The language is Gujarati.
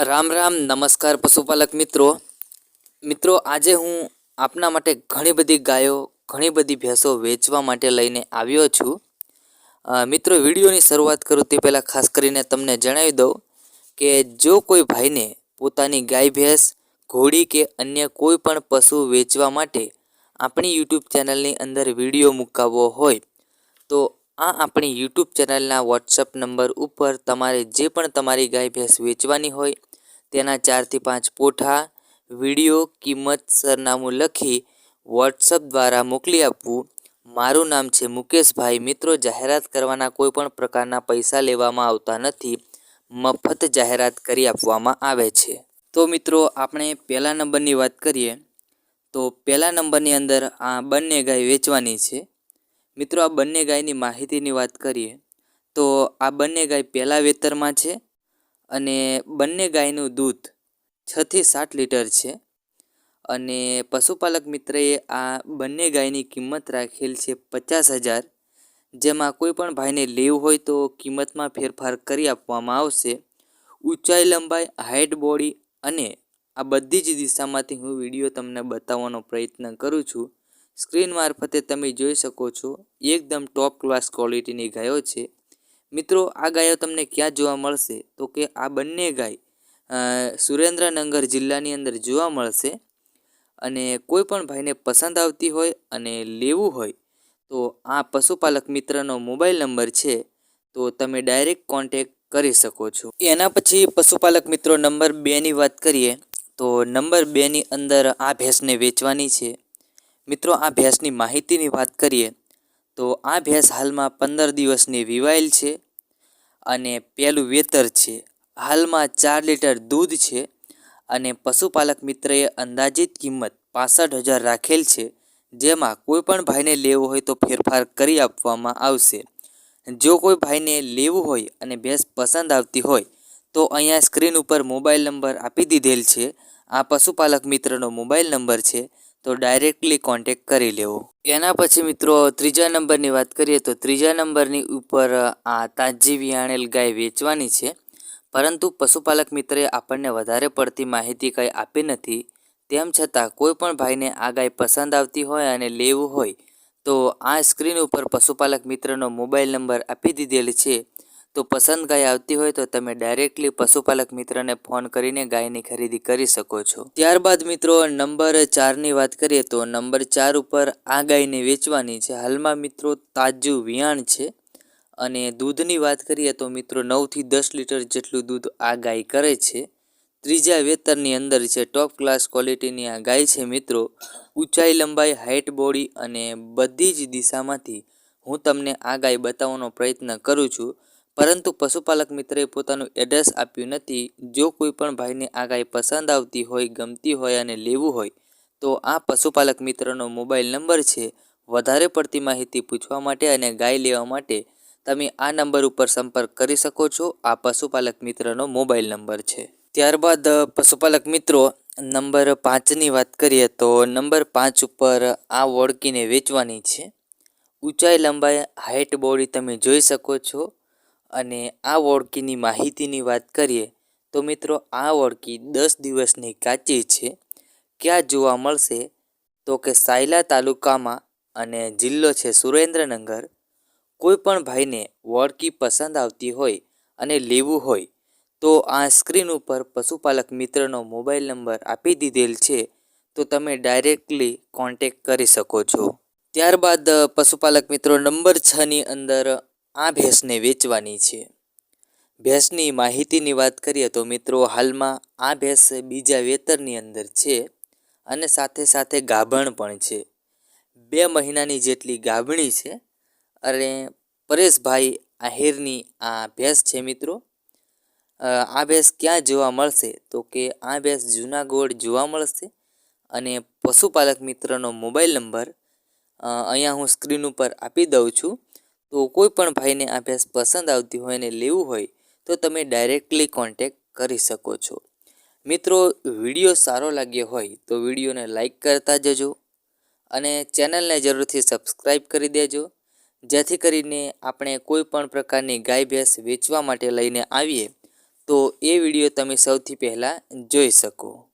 રામ રામ, નમસ્કાર પશુપાલક મિત્રો. મિત્રો, આજે હું આપના માટે ઘણી બધી ગાયો, ઘણી બધી ભેંસો વેચવા માટે લઈને આવ્યો છું. મિત્રો, વિડીયોની શરૂઆત કરું તે પહેલાં ખાસ કરીને તમને જણાવી દઉં કે જો કોઈ ભાઈને પોતાની ગાય, ભેંસ, ઘોડી કે અન્ય કોઈ પણ પશુ વેચવા માટે આપણી યુટ્યુબ ચેનલની અંદર વીડિયો મુકાવવો હોય, તો આ આપણી યુટ્યુબ ચેનલના વોટ્સઅપ નંબર ઉપર તમારે જે પણ તમારી ગાય, ભેંસ વેચવાની હોય તેના ચારથી પાંચ પોઠા, વીડિયો કિંમત સરનામું લખી વોટ્સઅપ દ્વારા મોકલી આપવું. મારું નામ છે મુકેશભાઈ. મિત્રો, જાહેરાત કરવાના કોઈ પણ પ્રકારના પૈસા લેવામાં આવતા નથી. મફત જાહેરાત કરી આપવામાં આવે છે. તો મિત્રો, આપણે પહેલા નંબરની વાત કરીએ. તો પહેલા નંબરની અંદર આ બંને ગાય વેચવાની છે. મિત્રો, આ બંને ગાયની માહિતીની વાત કરીએ. તો આ બંને ગાય પહેલાં વેતરમાં છે અને બંને ગાયનું દૂધ છથી સાત લીટર છે. અને પશુપાલક મિત્રએ આ બંને ગાયની કિંમત રાખેલ છે પચાસ હજાર. જેમાં કોઈ પણ ભાઈને લેવું હોય તો કિંમતમાં ફેરફાર કરી આપવામાં આવશે. ઊંચાઈ લંબાઈ હાઇટ બોડી અને આ બધી જ દિશામાંથી હું વીડિયો તમને બતાવવાનો પ્રયત્ન કરું છું. સ્ક્રીન મારફતે તમે જોઈ શકો છો, એકદમ ટોપ ક્લાસ ક્વોલિટીની ગાયો છે. મિત્રો, આ ગાયો તમને ક્યાં જોવા મળશે? તો કે આ બંને ગાય સુરેન્દ્રનગર જિલ્લાની અંદર જોવા મળશે અને કોઈ પણ ભાઈને પસંદ આવતી હોય અને લેવું હોય, તો આ પશુપાલક મિત્રનો મોબાઈલ નંબર છે, તો તમે ડાયરેક્ટ કોન્ટેક કરી શકો છો. એના પછી પશુપાલક મિત્રો, નંબર બેની વાત કરીએ, તો નંબર બેની અંદર આ ભેંસને વેચવાની છે. મિત્રો, આ ભેંસની માહિતીની વાત કરીએ તો આ ભેંસ હાલમાં પંદર દિવસની વિવાયેલ છે અને પહેલું વેતર છે. હાલમાં ચાર લીટર દૂધ છે અને પશુપાલક મિત્રએ અંદાજિત કિંમત પાસઠ હજાર રાખેલ છે, જેમાં કોઈ પણ ભાઈને લેવું હોય તો ફેરફાર કરી આપવામાં આવશે. જો કોઈ ભાઈને લેવું હોય અને ભેંસ પસંદ આવતી હોય, તો અહીંયા સ્ક્રીન ઉપર મોબાઈલ નંબર આપી દીધેલ છે. આ પશુપાલક મિત્રનો મોબાઈલ નંબર છે તો ડાયરેક્ટલી કોન્ટેક કરી લેવો. એના પછી મિત્રો, ત્રીજા નંબરની વાત કરીએ તો ત્રીજા નંબરની ઉપર આ તાજી વિયાણેલ ગાય વેચવાની છે. પરંતુ પશુપાલક મિત્રે આપણને વધારે પડતી માહિતી કંઈ આપી નથી. તેમ છતાં કોઈ પણ ભાઈને આ ગાય પસંદ આવતી હોય અને લેવું હોય, તો આ સ્ક્રીન ઉપર પશુપાલક મિત્રનો મોબાઈલ નંબર આપી દીધેલ છે. તો પસંદ ગાય આવતી હોય તો તમે ડાયરેક્ટલી પશુપાલક મિત્રને ફોન કરીને ગાયની ખરીદી કરી શકો છો. ત્યારબાદ મિત્રો, નંબર ચારની વાત કરીએ તો નંબર ચાર ઉપર આ ગાયને વેચવાની છે. હાલમાં મિત્રો, તાજું વિયાણ છે અને દૂધની વાત કરીએ તો મિત્રો નવથી દસ લીટર જેટલું દૂધ આ ગાય કરે છે. ત્રીજા વેતરની અંદર છે ટોપ ક્લાસ ક્વોલિટીની આ ગાય છે મિત્રો, ઊંચાઈ લંબાઈ હાઇટ બોડી અને બધી જ દિશામાંથી હું તમને આ ગાય બતાવવાનો પ્રયત્ન કરું છું. પરંતુ પશુપાલક મિત્રએ પોતાનું એડ્રેસ આપ્યું નથી. જો કોઈ પણ ભાઈને આ ગાય પસંદ આવતી હોય, ગમતી હોય અને લેવું હોય, તો આ પશુપાલક મિત્રનો મોબાઈલ નંબર છે. વધારે પડતી માહિતી પૂછવા માટે અને ગાય લેવા માટે તમે આ નંબર ઉપર સંપર્ક કરી શકો છો. આ પશુપાલક મિત્રનો મોબાઈલ નંબર છે. ત્યારબાદ, પશુપાલક મિત્રો, નંબર પાંચની વાત કરીએ તો નંબર પાંચ ઉપર આ વળકીને વેચવાની છે. ઊંચાઈ, લંબાઈ હાઇટ બોડી તમે જોઈ શકો છો. અને આ ઓળખીની માહિતીની વાત કરીએ, તો મિત્રો આ ઓળખી દસ દિવસની કાચી છે. ક્યાં જોવા મળશે? તો કે સાયલા તાલુકામાં અને જિલ્લો છે સુરેન્દ્રનગર. કોઈ પણ ભાઈને વળકી પસંદ આવતી હોય અને લેવું હોય, તો આ સ્ક્રીન ઉપર પશુપાલક મિત્રનો મોબાઈલ નંબર આપી દીધેલ છે, તો તમે ડાયરેક્ટલી કોન્ટેક કરી શકો છો. ત્યારબાદ, પશુપાલક મિત્રો નંબર છની અંદર આ ભેંસને વેચવાની છે. ભેંસની માહિતીની વાત કરીએ તો મિત્રો, હાલમાં આ ભેંસ બીજા વેતરની અંદર છે અને સાથે સાથે ગાભણ પણ છે. બે મહિનાની જેટલી ગાભણી છે અને પરેશભાઈ આહિરની આ ભેંસ છે મિત્રો. આ ભેંસ ક્યાં જોવા મળશે? તો કે આ ભેંસ જૂનાગઢ જોવા મળશે અને પશુપાલક મિત્રનો મોબાઈલ નંબર અહીંયા હું સ્ક્રીન ઉપર આપી દઉં છું. તો કોઈ પણ ભાઈને આ ભેંસ પસંદ આવતી હોય ને લેવું હોય, તો તમે ડાયરેક્ટલી કોન્ટેક કરી શકો છો. મિત્રો, વીડિયો સારો લાગ્યો હોય, તો વિડીયોને લાઈક કરતા જજો અને ચેનલને જરૂરથી સબસ્ક્રાઈબ કરી દેજો. જેથી કરીને આપણે કોઈ પણ પ્રકારની ગાય ભેંસ વેચવા માટે લઈને આવીએ, તો એ વીડિયો તમે સૌથી પહેલાં જોઈ શકો.